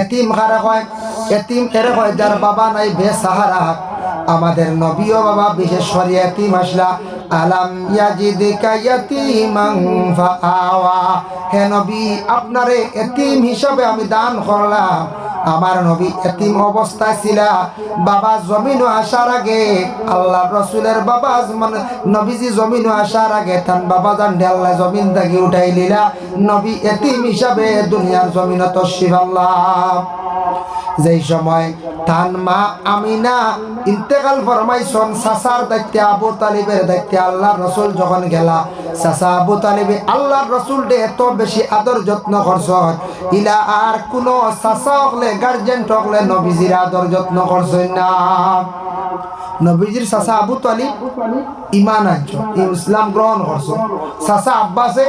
এতিম হারা হয় এতিম এরে হয় যার বাবা নাই, বে সাহারা। আমাদের নবীও বাবা, বিশেষ করে এতিম আসলা। আলাম ইয়াজিদিকা ইয়াতিমান ফাআওয়া। হে নবী, আপনারে এতিম হিসাবে আমি দান করলাম। আমার নবী এতিম অবস্থায় ছিল। বাবা জমিন আসার আগে আল্লাহ রসুলের বাবা মানে নবীজি জমিন আসার আগে তান বাবা জান আল্লাহ জমিন থেকে উঠাই লীলা। নবী এতিম হিসাবে দুনিয়ার জমিন তশিফ আল্লাহ। যেই সময় তান মা আমিনা ইন্তেকাল ফরমাইছন, সাসার দায়িত্বে আবু তালিবের দায়িত্বে আল্লাহর রসুল যখন গেলা, সাসা আবু তালিবে আল্লাহর রসুল ডে এত বেশি আদর যত্ন করছন, ইলা আর কোনো সাসা হকলে গার্জেন্ট হকলে নবীজির আদর যত্ন করছেন না। নবীজির সাসা আবু তালিব ইমান আনছ ইসলাম গ্রহণ করছ। সাসা আব্বাসে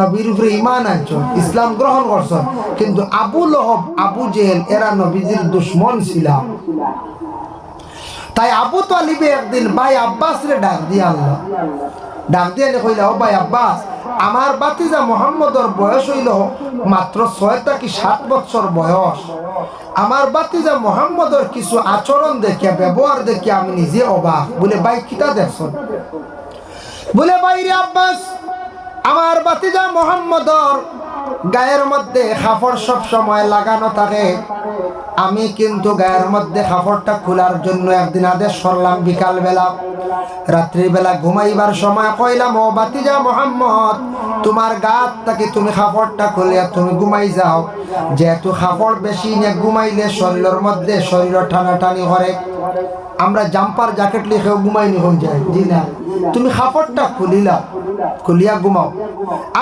নবীর উপরে ইমান আনছ, ইসলাম গ্রহণ করছ। কিন্তু আবু লহব, আবু জেহেল, এরা নবীজির দুশ্মন ছিল। তাই আবু তালিবে একদিন ভাই আব্বাস রে ডাক দিয়ে আল্লাহ ডাক দিয়ে কইলা ভাই আব্বাস, আমার বাতিজা মোহাম্মদর বয়স হইল মাত্র ছয় থেকে সাত বছর বয়স। আমার বাতিজা মোহাম্মদর কিছু আচরণ দেখে ব্যবহার দেখে আমি নিজে অবাক। বলে, ভাই, কিতা দেখছেন? বলে বাইরে আব্বাস, আমার বাতিজা মোহাম্মদর গায়ের মধ্যে খাফড় সব সময় লাগানো থাকে। আমি কিন্তু গায়ের মধ্যে খাফড়টা খোলার জন্য একদিন আদেশ করলাম বিকাল বেলা রাত্রিবেলা ঘুমাইবার সময় কইলাম ও বাতিজা মোহাম্মদ, তোমার গাত থেকে তুমি খাফড়টা খুলিয়া তুমি ঘুমাই যাও। যেহেতু খাফড় বেশি নিয়ে ঘুমাইলে শরীরের মধ্যে শরীর টানাটানি করে। আমরা জাম্পার জ্যাকেট লিখেও ঘুমাই নিখন যাই জি না। তুমি খাপড়টা খুলিলা, খুলিয়া ঘুমাও।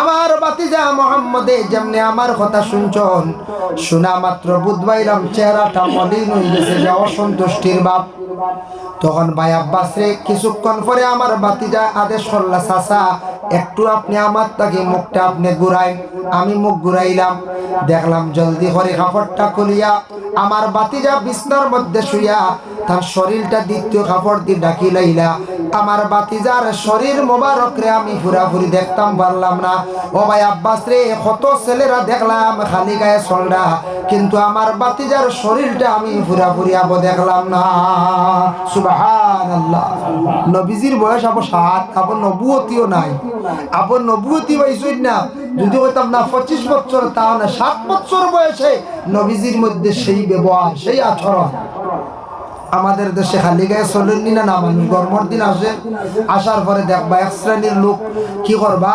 আমার বাতিজা মোহাম্মদে যেমনি আমার কথা শুনছন, শোনা মাত্র বুধবাইরাম চেহারাটা মলিন হয়ে গেছে যে অসন্তুষ্টির বাপ তখন ভাই আব্বাস রে কিছুক্ষণ পরে আমার বাতিজা আদেশ করলা, চাচা, একটু আপনি আমার তাকে মুখটা আপনি ঘুরাই। আমি মুখ ঘুরাইলাম, দেখলাম জলদি করে কাপড়টা খুলিয়া আমার বাতিজা বিছনার মধ্যে শুইয়া তার শরীরটা দ্বিতীয় কাপড় দিয়ে ডাকি লাইলা। আমার বাতিজার শরীর মোবারক রে, আমি ফুরাফুরি দেখতাম, পারলাম না। ও ভাই আব্বাস রে, কত ছেলেরা দেখলাম, খালি গায়ে চলরা কিন্তু আমার বাতিজার শরীরটা আমি ফুরাফুরি আবো দেখলাম না। সুবাহান আল্লাহ নবীজির বয়স আবো সাত, আবো নবুয়তিও নাই। আবো নবুয়তি পাইছই না। যদি হইতাম না পঁচিশ বছর, তাহলে সাত বছর বয়সে নবীজির মধ্যে সেই ব্যবহার, সেই আচরণ। আমাদের দেশে খালি গায়ে চলেননি না না মানুষ গরমর দিন আসে আসার পরে দেখবা এক শ্রেণির লোক কি করবা?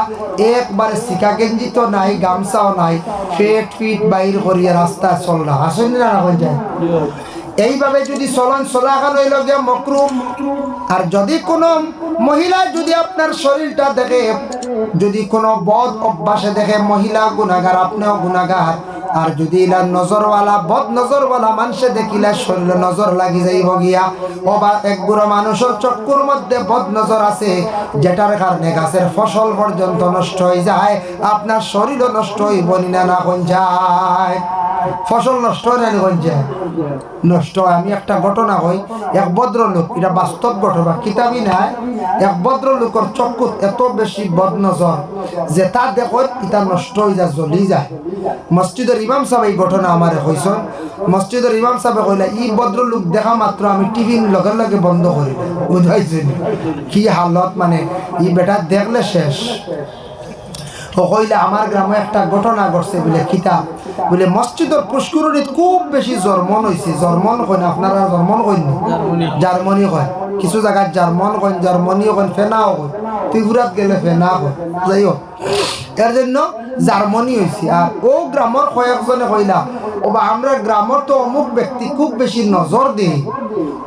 একবারে শিকা গেঞ্জি তো নাই, গামছাও নাই পেট ফিট বাইর করিয়া রাস্তায় চলরা আসেনি না না যায় এইভাবে যদি চলন চলাখান হইল গিয়া মকরু আর যদি কোনো মহিলা যদি আপনার শরীরটা দেখে, যদি কোনো বদ অভ্যাসে দেখে, মহিলা গুণাগার আপনিও গুণাগার আর যদি ইলা নজরওয়ালা বদ নজরওয়ালা মানুষে দেখিলে শরীরে নজর লাগি যাইব গিয়া ও এক বুড়ো মানুষের চক্কুর মধ্যে বদ নজর আছে, যেটার কারণে গাছের ফসল পর্যন্ত নষ্ট হয়ে যায়, আপনার শরীরও নষ্ট হইব না না কোন যায়। ফসল নষ্ট হয় যায় নষ্ট আমি একটা ঘটনা হই এক ভদ্রলোক, এটা বাস্তব ঘটনা কিতাবই নাই, এক ভদ্রলোকের চক্ষুত এত বেশি বদনজর যে তার দেখো ইটা নষ্ট হয়ে যায়, জ্বলি যায়। মসজিদের ইমাম সাহেব এই ঘটনা আমার হয়েছেন মসজিদের ইমাম সাহেব কইলা, ই ভদ্রলোক দেখা মাত্র আমি টিভি লগে লগে বন্ধ করি বুঝাইছি কি হালত মানে ই বেটা দেখলে শেষ কইলে আমার গ্রামে একটা ঘটনা ঘটছে বলে কিতাব বলে মসজিদের পুষ্করণীত খুব বেশি জর্মন হয়েছে জর্মন কইন আপনারা জর্মন কইন জার্মনি কয়। কিছু জায়গায় জার্মন কইন জার্মনিও কইন ফেনাও কইন ত্রিপুরাত গেলে ফেনা কয়। যাই হোক এর জন্য জার্মনি হয়েছে আর ও গ্রামের কয়েকজনে কইলা ও বা আমরা গ্রামের তো অমুক ব্যক্তি খুব বেশি নজর দিই।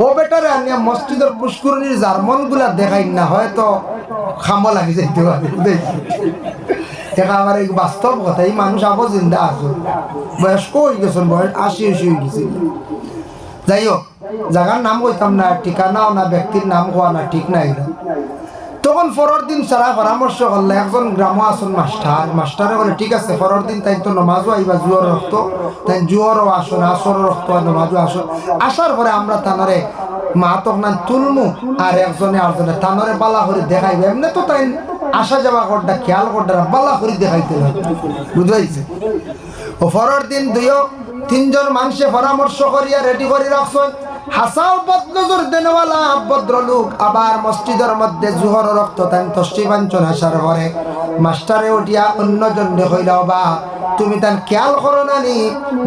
ও বেটারে আনিয়া মসজিদের পুষ্করণীর জার্মনগুলা দেখাই না হয়তো খামো লাগি যাইতে পারে এটা আমার এই বাস্তব কথা, এই মানুষ আবো জিন্দা আছে বয়স্ক হয়ে গেছেন? বয়স আশি আশি হয়ে গেছে। যাই হোক জায়গার নাম কইতাম না, ঠিকানাও না, ব্যক্তির নাম কোয়া না, ঠিক নাই তখন পরের দিন সারা পরামর্শ করলে একজন গ্রাম আসন মাস্টার, মাস্টারে বলে, ঠিক আছে পরের দিন তাই তো নমাজও আইবা, জুয়ার রক্ত। তাই জুয়ারও আসন আসর রক্ত নমাজও আসন আসার পরে আমরা তানারে মা তখন তুলমু, আর একজনে আরেকজনে তানরে পালা করে দেখাইবে। এমনি তো তাই আসা যাওয়া করটা খেয়াল করটা বাল্লা করি দেখাইতে বুঝাইছে? ও পরের দিন দুইও তিনজন মানুষে পরামর্শ করিয়া রেডি করে রাখছেন। হাসাও বদনজর দেনওয়ালা ভদ্রলোক আবার মসজিদের মধ্যে জুহর রক্ত তান তষ্টি আসার পরে মাস্টারে উঠিয়া অন্যজন হইল বা তুমি তার খেয়াল করো না নি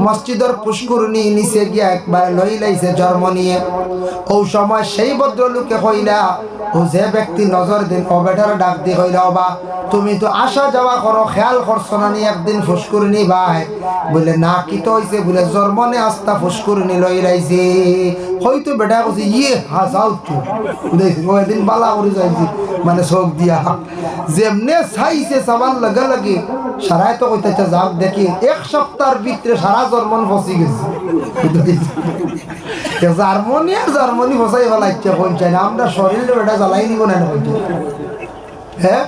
মসজিদের পুষ্কুরনি নিচে গিয়া একবার লই লাইছে জন্ম নিয়ে। ও সময় সেই ভদ্রলোকে কইলা, ও যে ব্যক্তি নজর দিন অবেটার ডাক দিয়ে কইলা বা তুমি তো আসা যাওয়া করো, খেয়াল করছ না নি একদিন ফুসকুরনি ভাই। বলে, না, কি তো হইছে? বলে জন্মনে আস্তা ফুসকুরনি লই লাইছে। হয়তো বেটা কইছে ইয়ে হাসাও তো। দেখি, ও একদিন বালা করে যাইছি মানে চোখ দিয়া। যেমনে চাইছে সবার লগে লগে, সারাই তো কইতেছে যাক দেখি, এক সপ্তাহের ভিতরে সারা জন্মন ফসি গেছে। জার্মনি আর জার্মনি ফসাই ফেলাইছে পঞ্চায় না, আমরা শরীর বেটা জ্বালাই নিব না হ্যাঁ?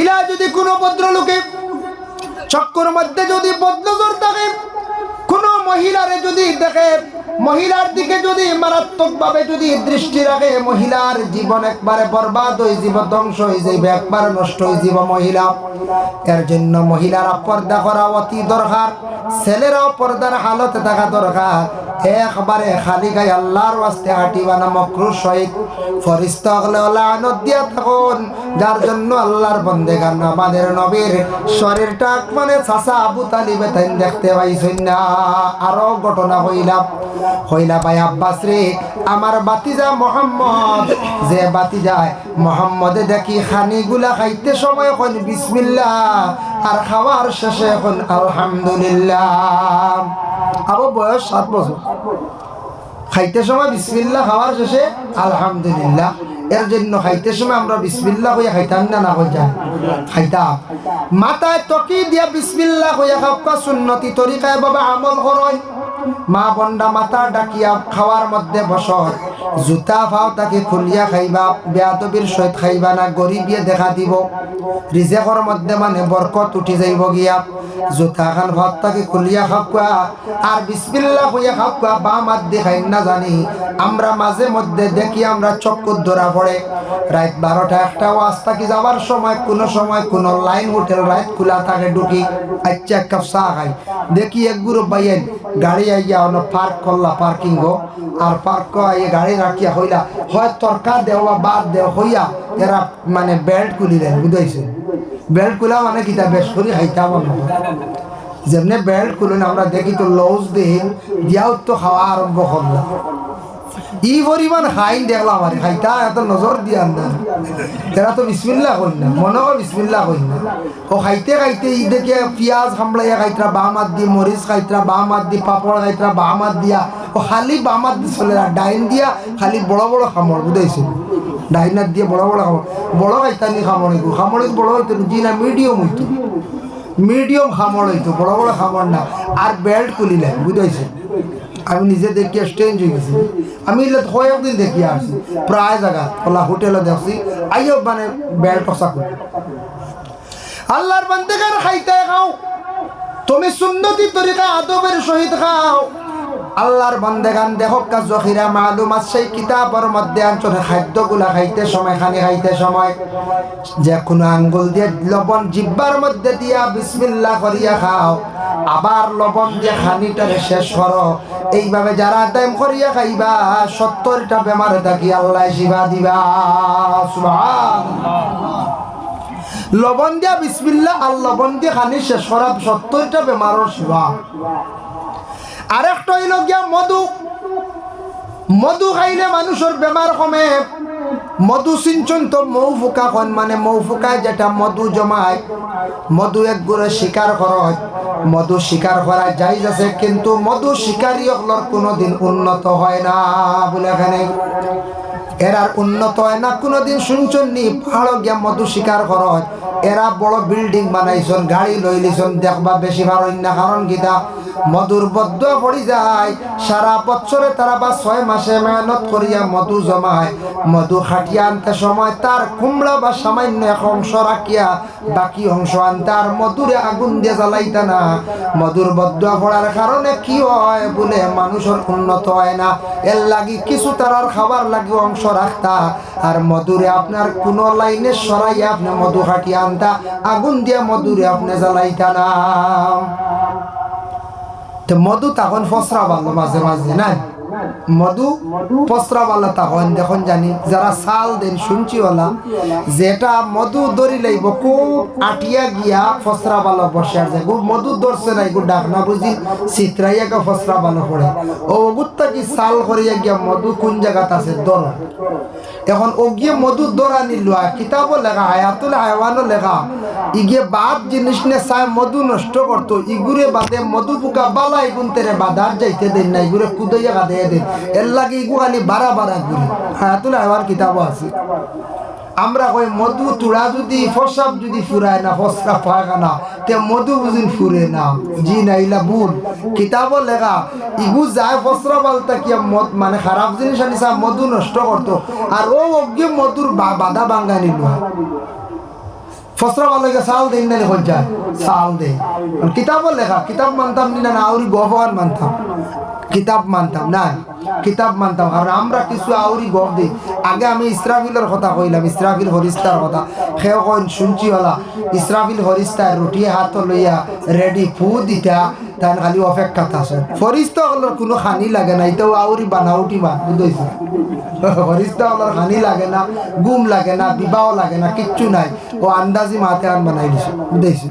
ইলা যদি কোনো ভদ্রলোকে চক্কর মধ্যে যদি বদনজর থাকে মহিলারে যদি দেখে, মহিলার দিকে যদি মারাত্মক ভাবে যদি দৃষ্টি রাখে, মহিলার জীবন একবারে বরবাদ হয়ে যাব ধ্বংস হয়ে যাইবে, একবারে নষ্ট হয়ে যাব মহিলা। এর জন্য মহিলারা পর্দা করা অতি দরকার, ছেলেরাও পর্দার হালতে থাকা দরকার। একবারে খালি গায়ে আল্লাহর ওয়াস্তে হাঁটিবা না মকরুর সহিত ফরিস্তা হলে লানত দিয়া থাকুন, যার জন্য আল্লাহর বন্দে গান আমাদের নবীর শরীরটা মানে চাষা আবু তালিবে তাই দেখতে পাইছেন না। আরও ঘটনা হইলাম হইলা ভাই আব্বাস রে, আমার বাতিজা মোহাম্মদ। যে বাতি যায় মোহাম্মদে দেখি খানিগুলা খাইতে সময় এখন বিসমিল্লাহ, আর খাওয়ার শেষে এখন আলহামদুলিল্লাহ। আবার বয়স সাত বছর। খাইতে সময় বিসমিল্লাহ, খাওয়ার শেষে আলহামদুলিল্লাহ। এর জন্য খাইতে সময় আমরা বিসমিল্লা হইয়া খাইতাম না না হয়ে খাইতা মাথায় টকি দিয়া বিসমিল্লা হইয়া খাওয়া সুন্নতি তরিকায় বাবা আমল করয় মা বন্ডা মাথা ডাকিয়া খাওয়ার মধ্যে বসত। জুতা ফাও তাকে খুলিয়া খাইবা বেয়াদবির সহিত খাইবা না গরিবিয়ে দেখা দিব। রিজেকর মধ্যে মানে বরকত উঠি যাইব গিয়া। জুতা খান ভাত তাকে খুলিয়া খাওয়া আর বিসমিল্লাহ হইয়া খাওয়া বা মাত দেখাই না জানি আমরা মাঝে মধ্যে দেখি আমরা চক্কর ধরা পড়ে রাত বারোটা একটা ওয়াস্তা কি যাওয়ার সময়, কোনো সময় কোনো লাইন হোটেল রাত খোলা থাকে ঢুকি। আচ্ছা এক কাপ চা খাই। দেখি এক গ্রুপ বাইয়েন গাড়ি পার্ক পার্কিং গো। আর পার্ক গাড়ি হইলা, হয় বাদ হইয়া এরা মানে বেল্ট খুলিলেন বুঝাইছে? বেল্ট খুলা মানে কিতা বেশ করি খাইতাম যেমনি বেল্ট খুলেন, আমরা দেখি তো লউজ দিন দিয়াও তো খাওয়া আরম্ভ করলাম ই পরিমাণ খাইন দেখলাম আর খাইতা এত নজর দিয়ান না। এরা তো বিসমিল্লা করি না। মনে হয় বিসমিল্লা করি খাইতে খাইতে ই দেখে পিঁয়াজ খামলাইয়া খাইতরা, বাম হাত দিয়ে মরিচ খাইতরা, বাম হাত দিয়ে পাপড় খাইতরা, বাম হাত দিয়া ও খালি বাম হাত দিয়ে চলে ডাইন দিয়া খালি বড় বড় খামর বুঝাইছিল ডাইন হাত দিয়ে বড় বড় খামর। বড় খাইতানি খামর এগু খামর বড় হইতো জি না মিডিয়াম হইতো। মিডিয়াম খামর হইতো, বড় বড় খামর না। আর বেল্ট খুলিলেন বুঝাইছে? আমি নিজে দেখি স্টেঞ্জ হয়ে গেছি। আমি এলে কয়েকদিন দেখি আসছি প্রায় জায়গা, ওলা হোটেলে দেখছি। আইও মানে বেল্ট টসা করি। আল্লাহর বান্দেগার খাইতে খাও। তুমি সুন্নতি তরিকা আদবের সহিত খাও। আল্লাহর বান্দেগান দেখকা জহিরা মালুমাত সেই কিতাবের মধ্যে অঞ্চলে খাদ্যগুলা খাইতে সময়, খানি খাইতে সময়। যে কোনো আঙ্গুল দিয়ে লবণ জিব্বার মধ্যে দিয়া বিসমিল্লাহ করিয়া খাও। আবার লবণ দিয়ে খানিটারে শেষ করো। এইভাবে যারা টাইম করিয়া খাইবা, সত্তরটা বেমারে থাকি আল্লাহ শিবা দিবা। লবণ দিয়া বিসমিল্লা আর লবণ দিয়ে খানি শেষ করা, সত্তরটা বেমারের শিবা আরেকটা হইল গিয়া মধু। মধু খাইলে মানুষের বেমার কমে। মধু সিঞ্চন তো মৌ ফুকা খন মানে মৌ ফুকায় যেটা মধু জমায়। মধু এক গুড়ে শিকার খরচ মধু শিকার করা যাই আছে, কিন্তু মধু শিকারী হলর কোনোদিন উন্নত হয় না বলে এখানে। এরার উন্নত হয় না, কোনোদিন শুনছন নি পাহাড় গিয়া মধু শিকার খরচ এরা বড় বিল্ডিং বানাইছন গাড়ি লই লিছন দেখবা বেশি ভার না কারণ গীতা মধুর বদ্ধ পড়ি যায়। সারা বছরে তারা বা ছয় মাসে মেহনত করিয়া মধু জমায়। মধু খাটিয়া আনতে সময় তার কুমড়া বা সামান্য এক অংশ রাখিয়া বাকি অংশ আনতে আর মধুরে আগুন দিয়ে জ্বালাইতা না। মধুর বদ্ধ পড়ার কারণে কি হয় বলে মানুষের উন্নত হয় না। এর লাগি কিছু তারার খাবার লাগি অংশ রাখতা। আর মধুরে আপনার কোন লাইনে সরাইয়া আপনি মধু খাটিয়া আনতা। আগুন দিয়া মধুরে আপনি জ্বালাইতা না। মধু তখন ফসরা ভালো মাঝে মাঝে না মধু পসরা বালা তখন দেখুন জানি, যারা সাল দেন শুনছি ওলা যেটা মধু দড়ি লাইব, খুব আটিয়া গিয়া ফসরা বালা বসে আর যায় মধু ধরছে না এগুলো ডাকনা বুঝি চিত্রাইয়া গা ফসরা বালা পড়ে। ও ওগুত্তা কি সাল করিয়া গিয়া মধু কোন জায়গাত আছে? দর। এখন ও গিয়ে মধু দরা নিল কিতাবও লেখা, হায়াতুল হায়ওয়ানও লেখা। ইগিয়ে বাদ জিনিস নে চাই মধু নষ্ট করতো, ইগুরে বাদে মধু পোকা বালা ইগুন তেরে বাদার যাইতে দেন না ইগুরে কুদাইয়া গাদে দেন এর লাগে ইগু খালি বারা বারা ঘুরি হায়াতুল হায়ওয়ান কিতাবও আছে। আমরা কই মধু তুড়া যদি, ফসাব যদি ফুরায় না ফসরা না তে মধু বুঝিন ফুরে না, জি না, ইলা ভুল। কিতাব লেখা ইগু যায় ফসরা বালতা কি মদ মানে খারাপ জিনিস আনিসা মধু নষ্ট করতো। আর ও অজ্ঞে মধুর বাধা বাঙ্গা নিল। যায় লেখা মানতাম মানতাম। মানতাম আমরা কিছু আউরি গপ দিই আগে আমি ইসরাফিলের কথা কইলাম ইসরাফিল হরিস্তার কথা। সেও কইন, শুনছি হলা ইসরাফিল হরিস্তার রুটি হাত লইয়া রেডি ফু দিতা তান খালি অপেক্ষা আছে। ফরিস্তা হলোর কোনো হানি লাগে না এটাও আউরি বানাউটি মা বুঝেছি হরিস্তা হলোর হানি লাগে না, গুম লাগে না বিবাহ লাগে না, কিচ্ছু নাই। ও আন্দাজি মাতে আন বানাই দিছে বুঝেছি